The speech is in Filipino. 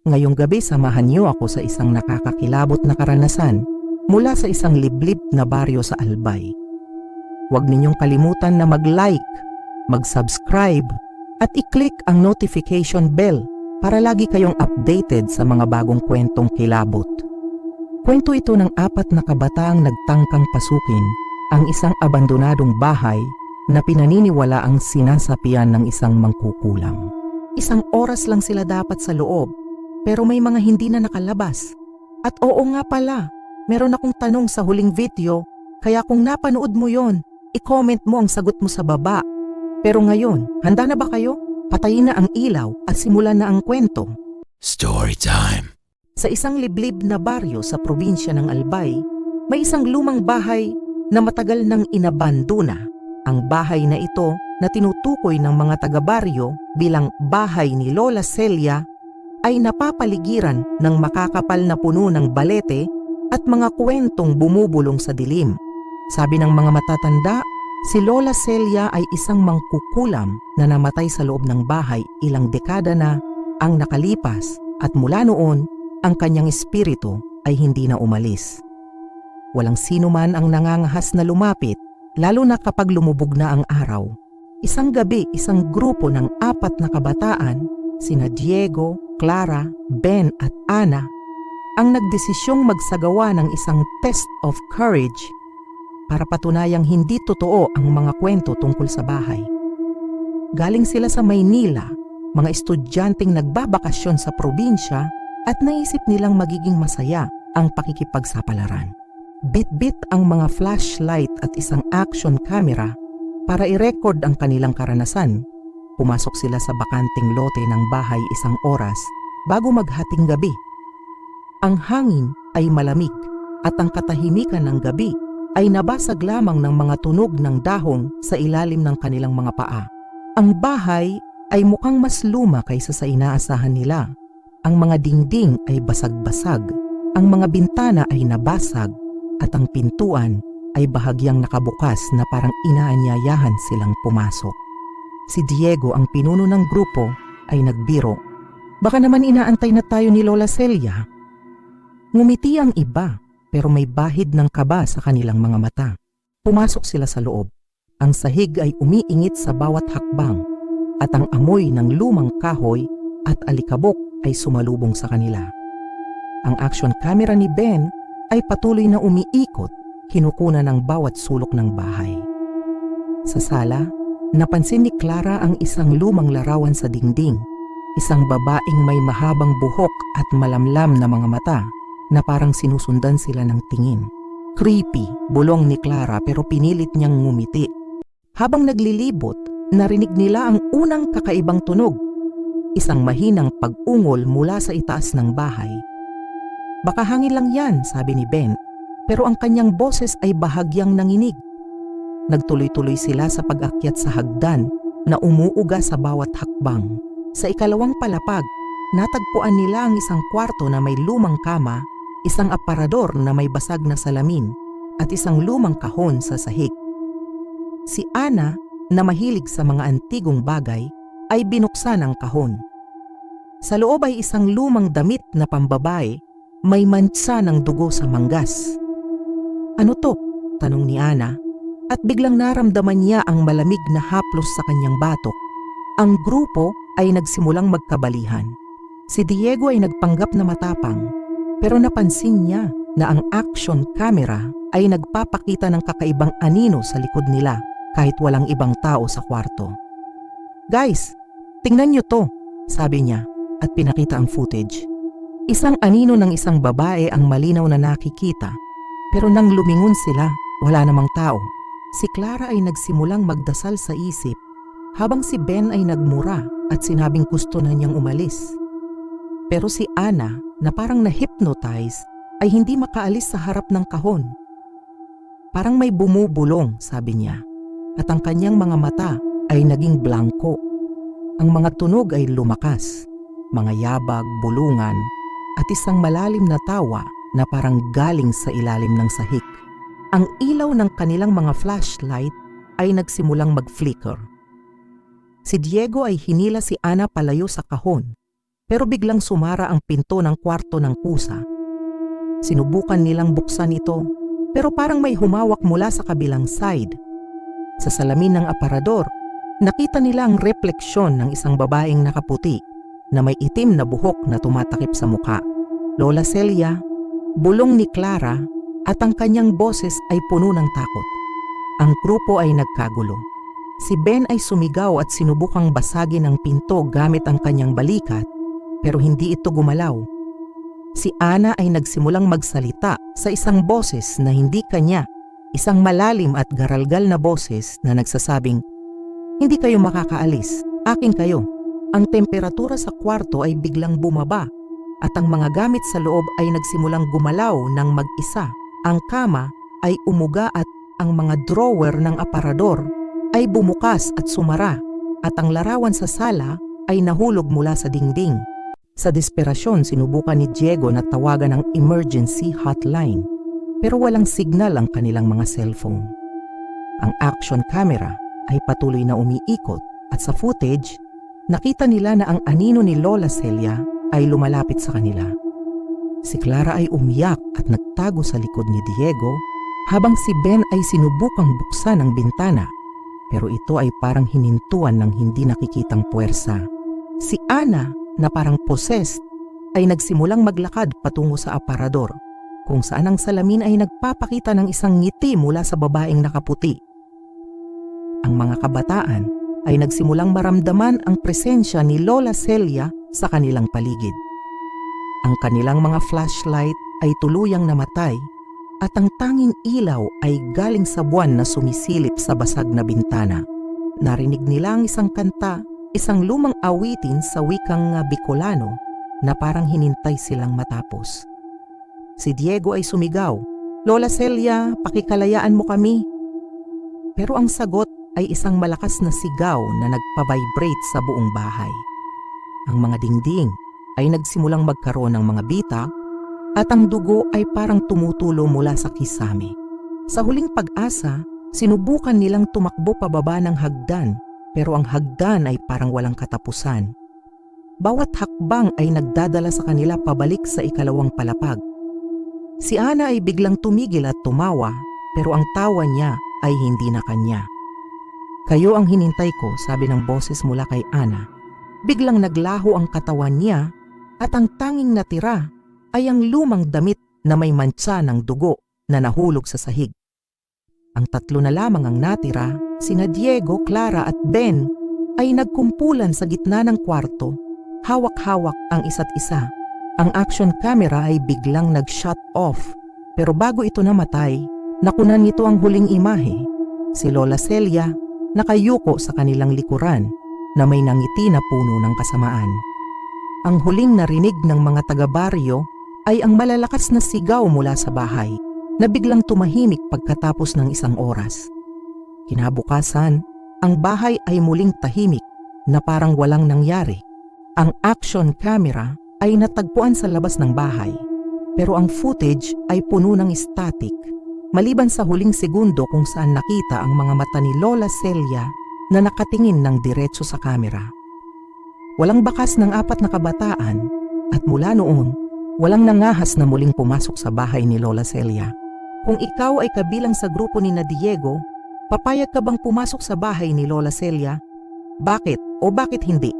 Ngayong gabi samahan niyo ako sa isang nakakakilabot na karanasan mula sa isang liblib na baryo sa Albay. Huwag ninyong kalimutan na mag-like, mag-subscribe at i-click ang notification bell para lagi kayong updated sa mga bagong kwentong kilabot. Kwento ito ng apat na kabataang nagtangkang pasukin ang isang abandonadong bahay na pinaniniwala ang sinasapian ng isang mangkukulam. Isang oras lang sila dapat sa loob, pero may mga hindi na nakalabas. At oo nga pala, meron akong tanong sa huling video, kaya kung napanood mo yon, i-comment mo ang sagot mo sa baba. Pero ngayon, handa na ba kayo? Patayin na ang ilaw at simulan na ang kwento. Story time. Sa isang liblib na baryo sa probinsya ng Albay, may isang lumang bahay na matagal nang inabandona. Ang bahay na ito na tinutukoy ng mga taga-baryo bilang bahay ni Lola Celia ay napapaligiran ng makakapal na puno ng balete at mga kwentong bumubulong sa dilim. Sabi ng mga matatanda, si Lola Celia ay isang mangkukulam na namatay sa loob ng bahay ilang dekada na ang nakalipas at mula noon ang kanyang espiritu ay hindi na umalis. Walang sino man ang nangangahas na lumapit, lalo na kapag lumubog na ang araw. Isang gabi, isang grupo ng apat na kabataan, sina Diego, Clara, Ben at Ana, ang nagdesisyong magsagawa ng isang test of courage para patunayang hindi totoo ang mga kwento tungkol sa bahay. Galing sila sa Maynila, mga estudyanteng nagbabakasyon sa probinsya at naisip nilang magiging masaya ang pakikipagsapalaran. Bit-bit ang mga flashlight at isang action camera para i-record ang kanilang karanasan. Pumasok sila sa bakanting lote ng bahay isang oras bago maghating gabi. Ang hangin ay malamig at ang katahimikan ng gabi ay nabasag lamang ng mga tunog ng dahon sa ilalim ng kanilang mga paa. Ang bahay ay mukhang mas luma kaysa sa inaasahan nila. Ang mga dingding ay basag-basag, ang mga bintana ay nabasag, at ang pintuan ay bahagyang nakabukas na parang inaanyayahan silang pumasok. Si Diego ang pinuno ng grupo ay nagbiro. Baka naman inaantay na tayo ni Lola Celia. Ngumiti ang iba pero may bahid ng kaba sa kanilang mga mata. Pumasok sila sa loob. Ang sahig ay umiingit sa bawat hakbang at ang amoy ng lumang kahoy at alikabok ay sumalubong sa kanila. Ang action camera ni Ben ay patuloy na umiikot, kinukuna ng bawat sulok ng bahay. Sa sala, napansin ni Clara ang isang lumang larawan sa dingding, isang babaeng may mahabang buhok at malamlam na mga mata na parang sinusundan sila ng tingin. Creepy, bulong ni Clara pero pinilit niyang ngumiti. Habang naglilibot, narinig nila ang unang kakaibang tunog isang mahinang pag-ungol mula sa itaas ng bahay. Baka hangin lang yan, sabi ni Ben, pero ang kanyang boses ay bahagyang nanginig. Nagtuloy-tuloy sila sa pag-akyat sa hagdan na umuuga sa bawat hakbang. Sa ikalawang palapag, natagpuan nila ang isang kwarto na may lumang kama, isang aparador na may basag na salamin, at isang lumang kahon sa sahig. Si Ana, na mahilig sa mga antigong bagay, ay binuksan ang kahon. Sa loob ay isang lumang damit na pambabae, may mansa ng dugo sa manggas. Ano to? Tanong ni Ana at biglang naramdaman niya ang malamig na haplos sa kanyang batok. Ang grupo ay nagsimulang magkabalihan. Si Diego ay nagpanggap na matapang pero napansin niya na ang action camera ay nagpapakita ng kakaibang anino sa likod nila kahit walang ibang tao sa kwarto. Guys, tingnan niyo to, sabi niya at pinakita ang footage. Isang anino ng isang babae ang malinaw na nakikita pero nang lumingon sila, wala namang tao. Si Clara ay nagsimulang magdasal sa isip habang si Ben ay nagmura at sinabing gusto na niyang umalis. Pero si Ana na parang na-hypnotize ay hindi makaalis sa harap ng kahon. Parang may bumubulong, sabi niya, at ang kanyang mga mata ay naging blanco. Ang mga tunog ay lumakas, mga yabag, bulungan, at isang malalim na tawa na parang galing sa ilalim ng sahig. Ang ilaw ng kanilang mga flashlight ay nagsimulang mag-flicker. Si Diego ay hinila si Ana palayo sa kahon, pero biglang sumara ang pinto ng kwarto ng pusa. Sinubukan nilang buksan ito pero parang may humawak mula sa kabilang side. Sa salamin ng aparador, nakita nila ang refleksyon ng isang babaeng nakaputi na may itim na buhok na tumatakip sa muka. Lola Celia, bulong ni Clara at ang kanyang boses ay puno ng takot. Ang grupo ay nagkagulo. Si Ben ay sumigaw at sinubukang basagin ang pinto gamit ang kanyang balikat pero hindi ito gumalaw. Si Ana ay nagsimulang magsalita sa isang boses na hindi kanya, isang malalim at garalgal na boses na nagsasabing, Hindi kayo makakaalis, akin kayo. Ang temperatura sa kwarto ay biglang bumaba at ang mga gamit sa loob ay nagsimulang gumalaw ng mag-isa. Ang kama ay umuga at ang mga drawer ng aparador ay bumukas at sumara at ang larawan sa sala ay nahulog mula sa dingding. Sa desperasyon, sinubukan ni Diego na tawagan ang emergency hotline pero walang signal ang kanilang mga cellphone. Ang action camera ay patuloy na umiikot at sa footage, nakita nila na ang anino ni Lola Celia ay lumalapit sa kanila. Si Clara ay umiyak at nagtago sa likod ni Diego habang si Ben ay sinubukang buksan ang bintana pero ito ay parang hinintuan ng hindi nakikitang puwersa. Si Ana na parang possessed ay nagsimulang maglakad patungo sa aparador kung saan ang salamin ay nagpapakita ng isang ngiti mula sa babaeng nakaputi. Ang mga kabataan ay nagsimulang maramdaman ang presensya ni Lola Celia sa kanilang paligid. Ang kanilang mga flashlight ay tuluyang namatay at ang tanging ilaw ay galing sa buwan na sumisilip sa basag na bintana. Narinig nila ang isang kanta, isang lumang awitin sa wikang Bicolano na parang hinintay silang matapos. Si Diego ay sumigaw, Lola Celia, pakikalayaan mo kami. Pero ang sagot ay isang malakas na sigaw na nagpa-vibrate sa buong bahay. Ang mga dingding ay nagsimulang magkaroon ng mga bitak at ang dugo ay parang tumutulo mula sa kisame. Sa huling pag-asa, sinubukan nilang tumakbo pababa ng hagdan pero ang hagdan ay parang walang katapusan. Bawat hakbang ay nagdadala sa kanila pabalik sa ikalawang palapag. Si Ana ay biglang tumigil at tumawa pero ang tawa niya ay hindi na kanya. Kayo ang hinintay ko, sabi ng boses mula kay Ana. Biglang naglaho ang katawan niya at ang tanging natira ay ang lumang damit na may mantsa ng dugo na nahulog sa sahig. Ang tatlo na lamang ang natira, sina Diego, Clara at Ben, ay nagkumpulan sa gitna ng kwarto, hawak-hawak ang isa't isa. Ang action camera ay biglang nag-shut off, pero bago ito namatay, nakunan nito ang huling imahe. Si Lola Celia nakayuko sa kanilang likuran na may nangiti na puno ng kasamaan. Ang huling narinig ng mga taga-baryo ay ang malalakas na sigaw mula sa bahay na biglang tumahimik pagkatapos ng isang oras. Kinabukasan, ang bahay ay muling tahimik na parang walang nangyari. Ang action camera ay natagpuan sa labas ng bahay pero ang footage ay puno ng static maliban sa huling segundo kung saan nakita ang mga mata ni Lola Celia na nakatingin ng diretso sa kamera. Walang bakas ng apat na kabataan at mula noon, walang nangahas na muling pumasok sa bahay ni Lola Celia. Kung ikaw ay kabilang sa grupo ni na Diego, papayag ka bang pumasok sa bahay ni Lola Celia? Bakit o bakit hindi?